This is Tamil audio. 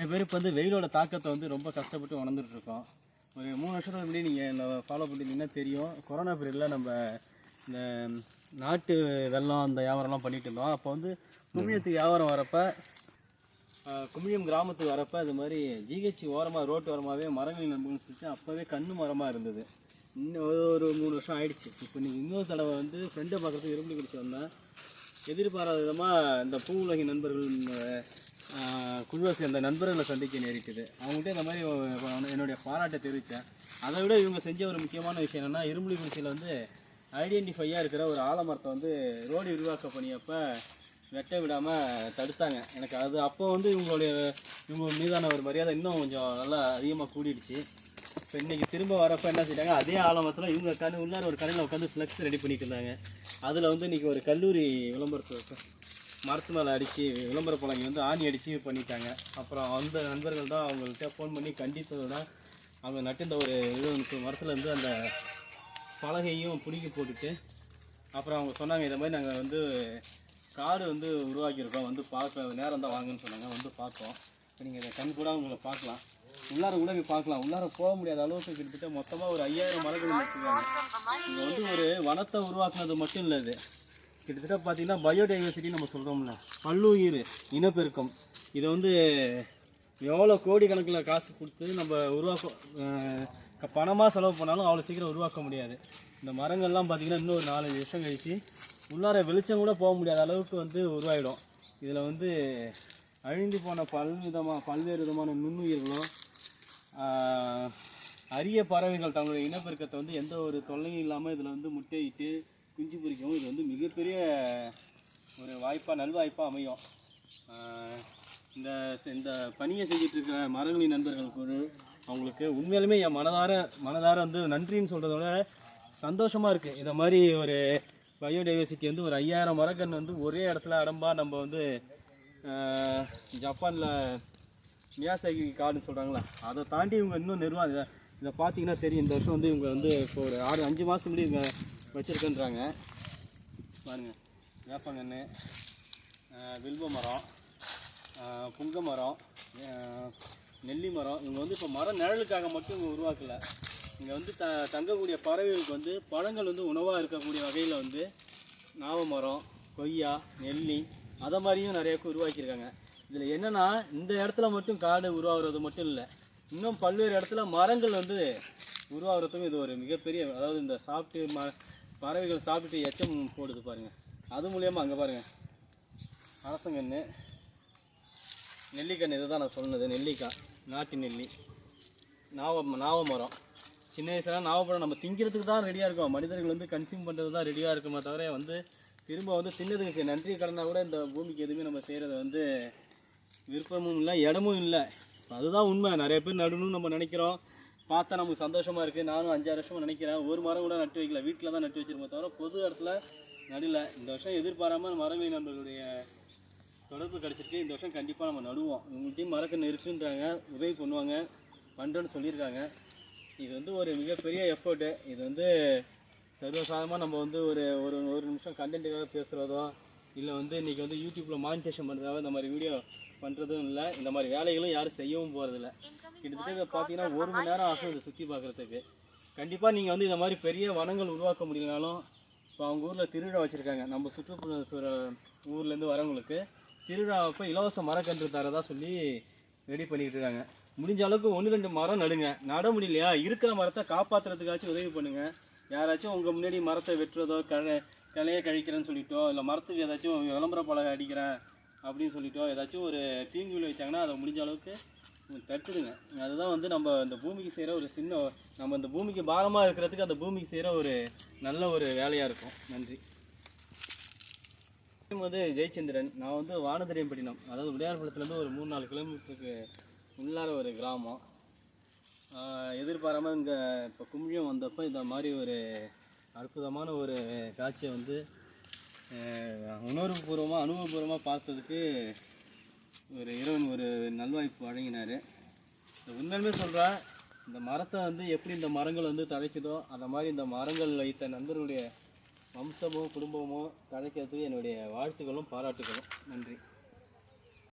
நிறைய பேர் இப்போ வந்து வெயிலோட தாக்கத்தை வந்து ரொம்ப கஷ்டப்பட்டு உணர்ந்துட்டு இருக்கோம் ஒரு மூணு வருஷத்துக்கு முன்னாடி நீங்கள் ஃபாலோ பண்ணிட்டீங்கன்னா தெரியும். கொரோனா பீரியடில் நம்ம இந்த நாட்டு வெள்ளம் அந்த வியாபாரம்லாம் பண்ணிட்டு இருந்தோம். அப்போ வந்து கும்மியத்துக்கு வியாபாரம் வரப்போ குமியம் கிராமத்துக்கு வரப்போ இது மாதிரி ஜிஹெச் ஓரமாக ரோட்டு ஓரமாகவே மரங்களின் நண்பர்கள்னு சொல்லிட்டு அப்போவே கண்ணு மரமாக இருந்தது. இன்னும் ஒரு- ஒரு மூணு வருஷம் ஆயிடுச்சு. இப்போ நீங்கள் இன்னொரு தடவை வந்து ஃப்ரெண்டை பார்க்குறதுக்கு இரும்பு குடிச்சு வந்தேன். எதிர்பாராத விதமாக இந்த பூ உலகின் நண்பர்கள் குழுவை சேர்ந்த நண்பர்களை சந்திக்க நேரிட்டது. அவங்கள்ட்ட இந்த மாதிரி என்னுடைய பாராட்டை தெரிவித்தேன். அதை விட இவங்க செஞ்ச ஒரு முக்கியமான விஷயம் என்னென்னா இரும்புலி குடிச்சியில் வந்து ஐடென்டிஃபையாக இருக்கிற ஒரு ஆலமரத்தை வந்து ரோடு விரிவாக்க பண்ணியப்போ வெட்ட விடாமல் தடுத்தாங்க. எனக்கு அது அப்போ வந்து இவங்களுடைய இவங்க மீதான ஒரு மரியாதை இன்னும் கொஞ்சம் நல்லா அதிகமாக கூடிடுச்சு. இப்போ இன்றைக்கி திரும்ப வரப்போ என்ன செய்றாங்க அதே ஆலமரத்தில் இவங்க கண்ணு உள்ளார ஒரு கடையில் உட்காந்து ஃப்ளெக்ஸ் ரெடி பண்ணிட்டு இருந்தாங்க. அதில் வந்து இன்றைக்கி ஒரு கல்லூரி விளம்பரத்தை மரத்து மேலே அடித்து விளம்பர பழங்கி வந்து ஆணி அடித்து பண்ணிட்டாங்க. அப்புறம் அந்த நண்பர்கள் தான் அவங்கள்ட்ட ஃபோன் பண்ணி கண்டித்ததோட அவங்க நட்டிருந்த ஒரு இது மரத்துலேருந்து அந்த பலகையும் பிடுங்கி போட்டுட்டு அப்புறம் அவங்க சொன்னாங்க இதை மாதிரி நாங்கள் வந்து காடு வந்து உருவாக்கியிருக்கோம். வந்து பார்க்க நேரம் தான் வாங்கன்னு சொன்னாங்க. வந்து பார்த்தோம் நீங்கள் இதை கண் கூட உங்களை பார்க்கலாம். உள்ளார கூட போய் பார்க்கலாம். உள்ளார போக முடியாத அளவுக்கு கிட்டத்தட்ட மொத்தமாக ஒரு ஐயாயிரம் மரங்கள் வச்சுருக்காங்க. இங்கே வந்து ஒரு வனத்தை உருவாக்குனது மட்டும் இல்லை இது. கிட்டத்தட்ட பார்த்தீங்கன்னா பயோடைவர்சிட்டி நம்ம சொல்கிறோம்ல பல்லுயிர் இனப்பெருக்கம். இதை வந்து எவ்வளோ கோடிக்கணக்கில் காசு கொடுத்து நம்ம உருவாக்க பணமாக செலவு பண்ணாலும் அவ்வளோ சீக்கிரம் உருவாக்க முடியாது. இந்த மரங்கள்லாம் பார்த்திங்கன்னா இன்னும் ஒரு நாலஞ்சு வருஷம் கழிச்சு உள்ளார வெளிச்சம் கூட போக முடியாத அளவுக்கு வந்து உருவாயிடும். இதில் வந்து அழிந்து போன பல்விதமாக பல்வேறு விதமான நுண்ணுயிர்களும் அரிய பறவைகள் தங்களுடைய இனப்பெருக்கத்தை வந்து எந்த ஒரு தொல்லையும் இல்லாமல் இதில் வந்து முட்டையிட்டு குஞ்சு பொறிக்கவும் இது வந்து மிகப்பெரிய ஒரு வாய்ப்பாக நல்வாய்ப்பாக அமையும். இந்த இந்த பணியை செஞ்சுட்டு இருக்கிற மரங்களின் நண்பர்கள் குழு அவங்களுக்கு உண்மையிலுமே என் மனதார மனதார வந்து நன்றின்னு சொல்கிறதோட சந்தோஷமாக இருக்குது இந்த மாதிரி ஒரு பயோடைவர்சிட்டி வந்து ஒரு ஐயாயிரம் மரக்கன்று வந்து ஒரே இடத்துல அடம்பா நம்ம வந்து ஜப்பானில் மியாசாகி காடுன்னு சொல்கிறாங்களா அதை தாண்டி இவங்க இன்னும் நிர்வாகம் இதை இதை பார்த்தீங்கன்னா தெரியும். இந்த வருஷம் வந்து இவங்க வந்து இப்போ ஒரு ஆறு அஞ்சு மாதம் முன்னாடி இவங்க வச்சுருக்கேன்றாங்க. பாருங்கள் வேப்பங்கன்று வில்வ மரம் புங்க மரம் நெல்லி மரம். இவங்க வந்து இப்போ மரம் நிழலுக்காக மட்டும் இவங்க உருவாக்கலை. இங்கே வந்து த தங்கக்கூடிய பறவைகளுக்கு வந்து பழங்கள் வந்து உணவாக இருக்கக்கூடிய வகையில் வந்து நாவ மரம் கொய்யா நெல்லி அதை மாதிரியும் நிறைய உருவாக்கியிருக்காங்க. இதில் என்னென்னா இந்த இடத்துல மட்டும் காடு உருவாகிறது மட்டும் இல்லை இன்னும் பல்வேறு இடத்துல மரங்கள் வந்து உருவாகிறதுக்கும் இது ஒரு மிகப்பெரிய அதாவது இந்த சாப்பிட்டு ம பறவைகள் சாப்பிட்டு எச்சம் போடுது பாருங்கள் அது மூலியமாக அங்கே பாருங்கள் அரசங்கன்று நெல்லிக்கன்று இதுதான் நான் சொன்னது. நெல்லிக்காய் நாட்டு நெல்லி நாவ நாவ மரம். சின்ன வயசுல நாவப்பழம் நம்ம திங்கிறதுக்கு தான் ரெடியாக இருக்கும். மனிதர்கள் வந்து கன்சியூம் பண்ணுறது தான் ரெடியாக இருக்குமே தவிர வந்து திரும்ப வந்து தின்னதுக்கு நன்றி கடனா கூட இந்த பூமிக்கு எதுவுமே நம்ம செய்கிறத வந்து விருப்பமும் இல்லை இடமும் இல்லை. அதுதான் உண்மை. நிறைய பேர் நடணும்னு நம்ம நினைக்கிறோம். பார்த்தா நமக்கு சந்தோஷமாக இருக்குது நானும் அஞ்சாறு வருஷமா நினைக்கிறேன். ஒரு மரம் கூட நட்டு வைக்கல. வீட்டில் தான் நட்டு வச்சிருக்கோம் தவிர பொது இடத்துல நடல. இந்த வருஷம் எதிர்பாராமல் மரங்களை நம்மளுடைய தொடர்பு கிடச்சிருக்கு. இந்த வருஷம் கண்டிப்பாக நம்ம நடுவோம். உங்கள்கிட்டையும் மரக்கன்று இருக்குன்றாங்க. உதவி பண்ணுவாங்க. பண்ணுறோன்னு சொல்லியிருக்காங்க. இது வந்து ஒரு மிகப்பெரிய எஃபர்ட்டு இது வந்து சர்வசாதமாக நம்ம வந்து ஒரு ஒரு ஒரு நிமிஷம் கண்டென்ட்டுக்காக பேசுகிறதோ இல்லை வந்து இன்றைக்கி வந்து யூடியூப்பில் மானிட்டேஷன் பண்ணுறதாவோ இந்த மாதிரி வீடியோ பண்ணுறதும் இல்லை. இந்த மாதிரி வேலைகளும் யாரும் செய்யவும் போகிறதில்ல கிட்டத்தட்ட இதை பார்த்தீங்கன்னா ஒரு மணி நேரம் ஆகும் இதை சுற்றி பார்க்குறதுக்கு கண்டிப்பாக நீங்கள் வந்து இந்த மாதிரி பெரிய வனங்கள் உருவாக்க முடியலனாலும் இப்போ அவங்க ஊரில் திருவிழா வச்சுருக்காங்க. நம்ம சுற்றுப்புற ஊர்லேருந்து வரவங்களுக்கு திருவிழா அப்போ இலவச மரக்கன்று தரதா சொல்லி ரெடி பண்ணிக்கிட்டு இருக்காங்க. முடிஞ்ச அளவுக்கு ஒன்று ரெண்டு மரம் நடுங்க. நட முடியலையா? இருக்கிற மரத்தை காப்பாற்றுறதுக்காச்சும் உதவி பண்ணுங்க. யாராச்சும் உங்கள் முன்னாடி மரத்தை வெட்டுறதோ கழ கிளைய கழிக்கிறேன்னு சொல்லிட்டோ இல்லை மரத்துக்கு ஏதாச்சும் விளம்பர பலகை அடிக்கிறேன் அப்படின்னு சொல்லிட்டோ ஏதாச்சும் ஒரு தீங்கு விளைவிச்சாங்கன்னா அதை முடிஞ்ச அளவுக்கு தட்டுடுங்க. அதுதான் வந்து நம்ம இந்த பூமிக்கு செய்கிற ஒரு சின்ன நம்ம இந்த பூமிக்கு பாரமாக இருக்கிறதுக்கு அந்த பூமிக்கு செய்கிற ஒரு நல்ல ஒரு வேலையாக இருக்கும். நன்றி. வந்து ஜெயச்சந்திரன். நான் வந்து வானதிரியம்பட்டினம். அதாவது உடையார்குளத்துலேருந்து ஒரு மூணு நாலு கிலோமீட்டருக்கு உள்ளார ஒரு கிராமம். எதிர்பாராமல் இங்கே இப்போ கும்பியம் வந்தப்போ இந்த மாதிரி ஒரு அற்புதமான ஒரு காட்சியை வந்து உணர்வுபூர்வமாக அனுபவபூர்வமாக பார்த்ததுக்கு ஒரு இறைவன் ஒரு நல்வாய்ப்பு வழங்கினார். உண்மையுமே சொல்கிறா இந்த மரத்தை வந்து எப்படி இந்த மரங்கள் வந்து தழைக்குதோ அந்த மாதிரி இந்த மரங்கள் வைத்த நண்பர்களுடைய வம்சமோ குடும்பமோ தழைக்கிறதுக்கு என்னுடைய வாழ்த்துக்களும் பாராட்டுகளும் நன்றி.